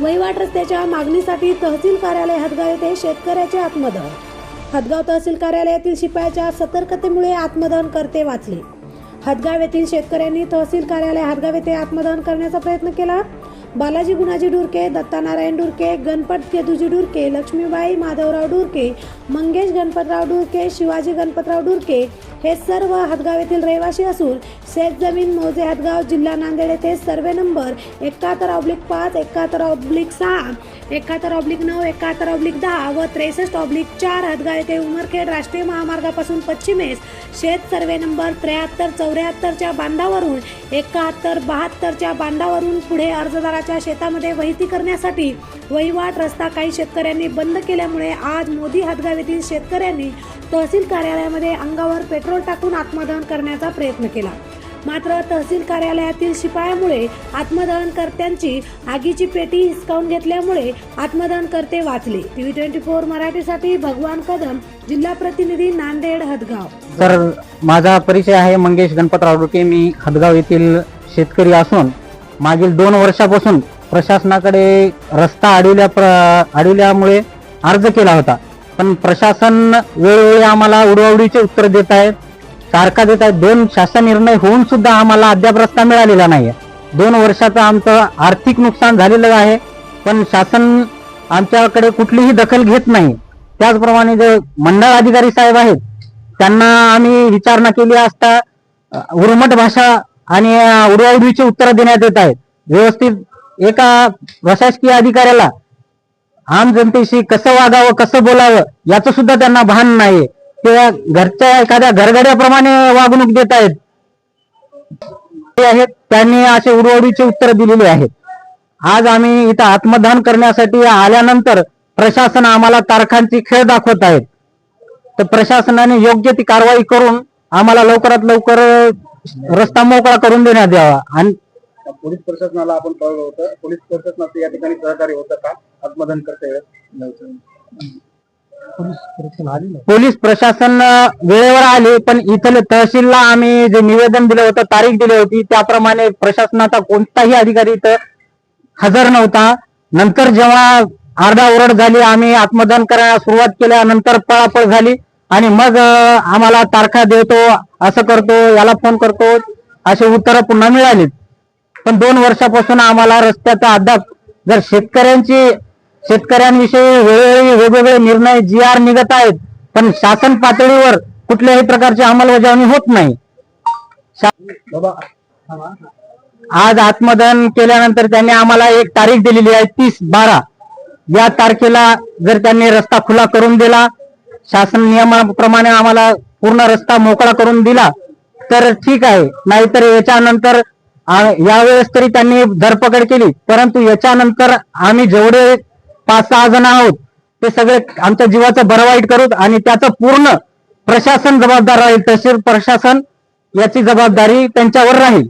वहिवाट रस्त्याच्या मागणीसाठी तहसील कार्यालय हदगाव येथे शेतकऱ्याचे आत्मदहन. हदगाव तहसील कार्यालयातील शिपायाच्या सतर्कतेमुळे आत्मदहन करते वाचले. हदगाव येथील शेतकऱ्यांनी तहसील कार्यालय हदगाव येथे आत्मदहन करण्याचा प्रयत्न केला. बालाजी गुणाजी डुरके दत्तानारायण डुरके गणपत केदुजी डुरके लक्ष्मीबाई माधवराव डुरके मंगेश गणपतराव डुरके शिवाजी गणपतराव डुरके हे सर्व हदगाव येथील रहिवासी असून शेतजमीन मोजे हदगाव जिल्हा नांदेड येथे सर्वे नंबर एकाहत्तर ऑब्लिक पाच एकाहत्तर ऑब्लिक सहा एकाहत्तर ऑब्लिक नऊ एकाहत्तर ऑब्लिक दहा व त्रेसष्ट ऑब्लिक चार हदगाव येथे उमरखेड राष्ट्रीय महामार्गापासून पश्चिमेस शेत सर्वे नंबर त्र्याहत्तर चौऱ्याहत्तरच्या बांधावरून एकाहत्तर बहात्तरच्या बांधावरून पुढे अर्जदाराच्या शेतामध्ये वहिती करण्यासाठी वहिवाट रस्ता काही शेतकऱ्यांनी बंद केल्यामुळे आज मोदी हदगाव येथील शेतकऱ्यांनी तहसील कार्यालयामध्ये अंगावर पेट्रोल टाकून आत्मदहन करण्याचा प्रयत्न केला. मात्र तहसील कार्यालयातील शिपायामुळे आत्मदहनकर्त्यांची आगीची पेटी हिसकावून घेतल्यामुळे आत्मदहनकर्ते वाचले. टीव्ही ट्वेंटी फोर मराठीसाठी भगवान कदम जिल्हा प्रतिनिधी नांदेड हदगाव. तर माझा परिचय आहे मंगेश गणपतराव डुके मी हदगाव येथील शेतकरी असून मागील दोन वर्षापासून प्रशासनाकडे रस्ता अडविल्या प्र- अडविल्यामुळे अर्ज केला होता. पण प्रशासन वेळोवेळी आम्हाला उडवाउडीचे उत्तर देत आहेत सारखा देत आहेत दोन शासन निर्णय होऊन सुद्धा आम्हाला अद्याप रस्ता मिळालेला नाही दोन वर्षाचं आमचं आर्थिक नुकसान झालेलं आहे पण शासन आमच्याकडे कुठलीही दखल घेत नाही. त्याचप्रमाणे जे मंडळ अधिकारी साहेब आहेत त्यांना आम्ही विचारणा केली असता उर्मट भाषा आणि अ, उडवाउडवीची उत्तरं देण्यात येत आहेत व्यवस्थित एका प्रशासकीय अधिकाऱ्याला आम जनतेशी कसं वागावं कसं बोलावं याचं सुद्धा त्यांना भान नाही ते घरच्या एखाद्या घरगड्याप्रमाणे वागणूक देत आहेत. ते आहेत त्यांनी असे उडवडीचे उत्तर दिलेली आहेत. आज आम्ही इथं आत्मदान करण्यासाठी आल्यानंतर प्रशासन आम्हाला तारखांची खेळ दाखवत आहेत. तर प्रशासनाने योग्य ती कारवाई करून आम्हाला लवकरात लवकर रस्ता मोकळा करून देण्यात यावा. आणि पोलीस प्रशासनाला आपण कळवलं होतं. पोलीस प्रशासनाचं या ठिकाणी सहकार्य होतं का? आत्मदान करते पोलीस प्रशासन वेळेवर आले पण इथले तहसीलला आम्ही जे निवेदन दिलं होतं तारीख दिली होती त्याप्रमाणे प्रशासनाचा कोणताही अधिकारी इथं हजर नव्हता. नंतर जेव्हा आरडाओरड झाली आम्ही आत्मदान करायला सुरुवात केल्यानंतर पळापळ झाली आणि मग आम्हाला तारखा देतो असं करतो याला फोन करतो असे उत्तरं पुन्हा मिळाली पण दोन वर्षापासून आम्हाला रस्त्याचा अद्याप जर शेतकऱ्यांची शेतकऱ्यांविषयी वेळोवेळी वेगवेगळे निर्णय जी आर निघत आहेत पण शासन पातळीवर कुठल्याही प्रकारची अंमलबजावणी होत नाही. आज आत्मदहन केल्यानंतर त्यांनी आम्हाला एक तारीख दिलेली आहे तीस बारा. या तारखेला जर त्यांनी रस्ता खुला करून दिला शासन नियमाप्रमाणे आम्हाला पूर्ण रस्ता मोकळा करून दिला तर ठीक आहे. नाहीतर याच्यानंतर यावेळेस तरी त्यांनी धरपकड केली. परंतु याच्यानंतर आम्ही जेवढे पाच सहा जण आहोत ते सगळे आमच्या जीवाचं बरं वाईट करू आणि त्याचं पूर्ण प्रशासन जबाबदार राहील तहसील प्रशासन याची जबाबदारी त्यांच्यावर राहील.